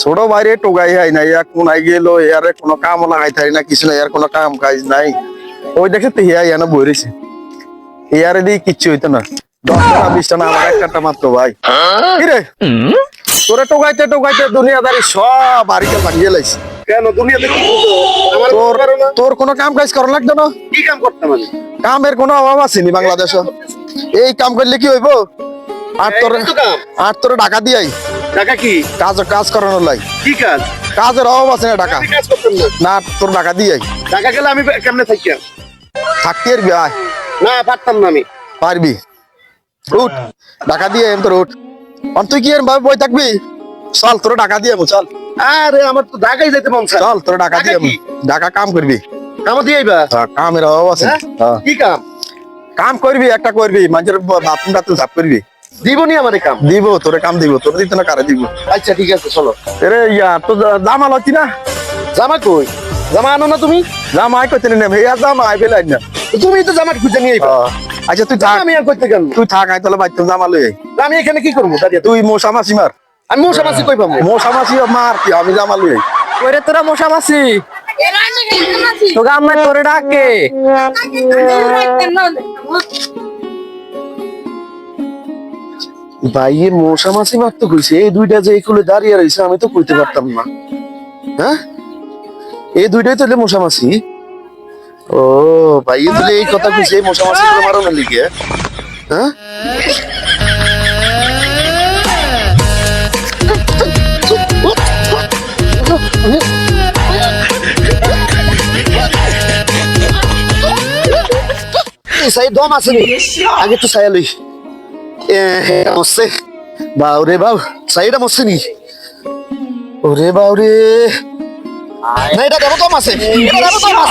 ছোট বাইরে টোগাই হয় না ইয়া কোন আই গেল ইয়ারে কোনো কাম লাগাই থারি না কিছু না ইয়ার কোনো কাম কাজ নাই। ওই দেখে তো হিয়া ইয়ানা বই রয়েছে ইয়ারে দিয়ে কিচ্ছু হইতো না দশ টাকা বিশ টাকা আমার মাত্র ভাই। কি রে তোরে টোগাইতে টোগাইতে দুনিয়াদারি সব বাড়িতে বানিয়ে লাইছে। কেন? দুনিয়াতে তোর কোনো কাম কাজ করা লাগতো না? কি কাম করতাম আমি? কামের কোনো অভাব আছে নি বাংলাদেশ এই কাম করলে কি হইব? আর তোর আর তোর টাকা দিয়াই। টাকা কি? কাজ কাজ করানোর লাই। কি কাজ? কাজের অভাব আছে না টাকা না। তোর টাকা দিয়াই। টাকা গেলে আমি কেমনে থাকি থাকতে পারবি আয়। না পারতাম না আমি। পারবি। উঠ। টাকা দিয়ে তোর উঠ। অন তুই কি এর ভাবে বই থাকবি? চল তোর টাকা দিয়ে চল। আরে আমার তো ঢাকায় যেতে মন চল তোর টাকা দিয়ে। টাকা কাম করবি। কামো দিয়ে আইবা? হ্যাঁ, কামের অভাব আছে। হ্যাঁ? হ্যাঁ। কি কাম? কাম করবি একটা করবি। মানুষের বাথরুম টাথরুম সাফ করবি। দিবনি আমার কাম দিব তোরে কাম দিব তোর দিতে না কারে দিব আচ্ছা ঠিক আছে চলো এরে ইয়া তো দাম আলোচি না জামা কই জামা আনো না তুমি জাম আয় করতে নেম হেয়া জাম আয় ফেলাই না তুমি তো জামা খুঁজে নিয়ে আইবা আচ্ছা তুই থাক আমি আর করতে কেন তুই থাক আয় তাহলে বাইতে জাম আলো আমি এখানে কি করব দাঁড়িয়ে তুই মশা মাসি মার আমি মশা মাসি কই পাবো মশা মাসি মার কি আমি জাম আলো ওরে তোরা মশা মাসি তোকে আমার তোরে ডাকে ভাইয়ে মশা মাসি মারতে কইছে এই দুইটা যে একুলে দাঁড়িয়ে রয়েছে আমি তো কইতে পারতাম না। হ্যাঁ? এই দুইটাই তো মশা মাসি ও ভাইয়ে তাহলে এই কথা কইছে এই মশা মাসি গুলো মারানোর লিগে? হ্যাঁ? সাই দম আছে নি? আগে তো সায়া লই এ মরছে বাউ সাইডা মরছে নি। ওরে বাউ রে। না, এটা দেবো দম আছে এটা দেবো মরছে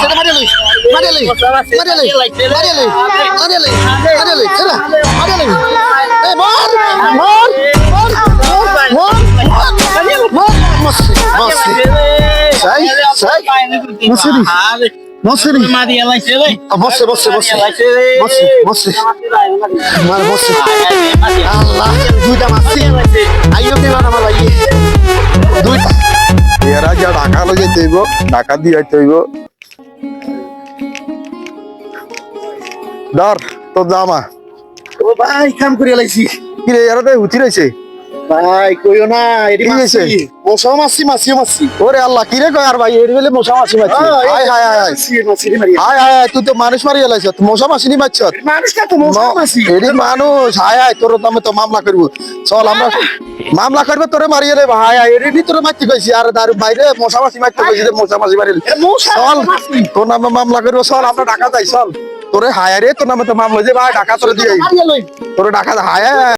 নি নি বসে বসে বসে। বসে বসে। মার বসে। আল্লাহ দুইটা মাসি আইও দিবা না মালাই দুইটা। এরা যা টাকা লই যেতে হইব টাকা দিয়ে আইতে হইব। ধর তোর জামা। ও ভাই কাম করে লাইছি। কি রে এরা তো উঠি রয়েছে ভাই কইও না এডি হয়েছে? মাসি। মশা মাসি মাসি মাসি। ওরে আল্লাহ কি রে কয় আর ভাই এর বেলে মশা মাছি মাছি হাই হাই হাই হাই হাই তুই তো মানুষ মারি এলাইছ মশা মাছি নি মারছ। মানুষ কা তো মশা মাসি। এরি মানুষ হাই হাই তোর নামে তো মামলা করব। চল আমরা মামলা করবে তোরে মারিয়ে রে হাই হাই এরি তোরে মারতে কইছি আর তার বাইরে মশা মাছি মারতে কইছি মশা মাছি মারি চল তোর নামে মামলা করব চল আমরা ঢাকা যাই চল। তোরে হায় রে তোর নামে তো মামলা যে ভাই ঢাকা তোরে দিয়ে তোরে ঢাকা হায়।